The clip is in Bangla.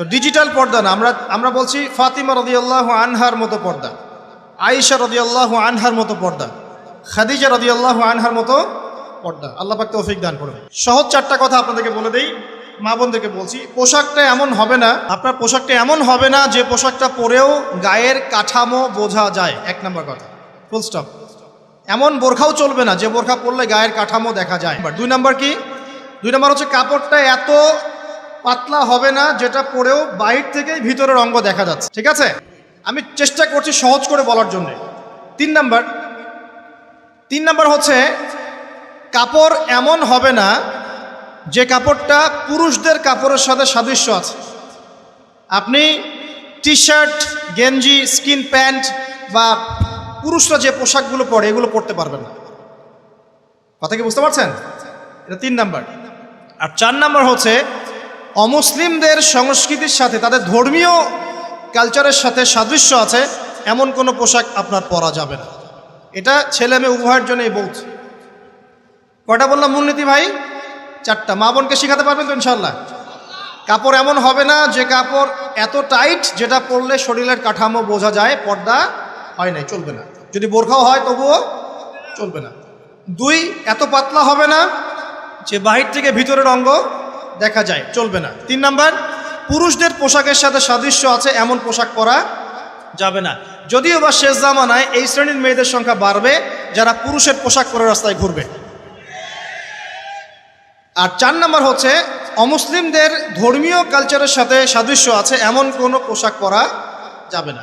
তো ডিজিটাল পর্দা না, আমরা আমরা বলছি ফাতিমা রদিয়াল্লাহ আনহার মতো পর্দা, আয়েশা রদিয়াল্লাহ আনহার মতো পর্দা, খাদিজা রদিয়াল্লাহ আনহার মতো পর্দা। আল্লাহ পাক তৌফিক দান করবে সহজ চারটা কথা আপনাদেরকে বলে দেই, মা বোনদেরকে বলছি, পোশাকটা এমন হবে না, আপনার পোশাকটা এমন হবে না যে পোশাকটা পরেও গায়ের কাঠামো বোঝা যায়। এক নম্বর কথা ফুল স্টপ এমন বোরখাও চলবে না যে বোরখা পরলে গায়ের কাঠামো দেখা যায়। দুই নম্বর কি? দুই নম্বর হচ্ছে কাপড়টা এত পাতলা হবে না, যেটা পরেও বাইর থেকেই ভিতরের অঙ্গ দেখা যাচ্ছে। ঠিক আছে? আমি চেষ্টা করছি সহজ করে বলার জন্য। তিন নাম্বার। তিন নাম্বার হচ্ছে, কাপড় এমন হবে না যে কাপড়টা পুরুষদের কাপড়ের সাথে সাদৃশ্য আছে। আপনি টি শার্ট গেঞ্জি, স্কিন প্যান্ট বা পুরুষরা যে পোশাকগুলো পরে, এগুলো পরতে পারবেন না। কথা কি বুঝতে পারছেন? এটা তিন নাম্বার। আর চার নাম্বার হচ্ছে অমুসলিমদের সংস্কৃতির সাথে, তাদের ধর্মীয় কালচারের সাথে সাদৃশ্য আছে, এমন কোনো পোশাক আপনার পরা যাবে না। এটা ছেলে মেয়ে উভয়ের জন্যই বলছি কয়টা বললাম মূলনীতি ভাই? চারটা। মা বোনকে শেখাতে পারবেন তো ইনশাল্লাহ কাপড় এমন হবে না যে কাপড় এত টাইট যেটা পরলে শরীরের কাঠামো বোঝা যায়, পর্দা হয় নাই, চলবে না। যদি বোরখাও হয় তবুও চলবে না। দুই, এত পাতলা হবে না যে বাহির থেকে ভিতরের অঙ্গ দেখা যায়, চলবে না। তিন নাম্বার, পুরুষদের পোশাকের সাথে সাদৃশ্য আছে, এমন পোশাক পরা যাবে না। যদিও বা শেষ জামানায় এই শ্রেণির মেয়েদের সংখ্যা বাড়বে, যারা পুরুষের পোশাক পরে রাস্তায় ঘুরবে। আর চার নাম্বার হচ্ছে, অমুসলিমদের ধর্মীয় কালচারের সাথে সাদৃশ্য আছে, এমন কোনো পোশাক পরা যাবে না।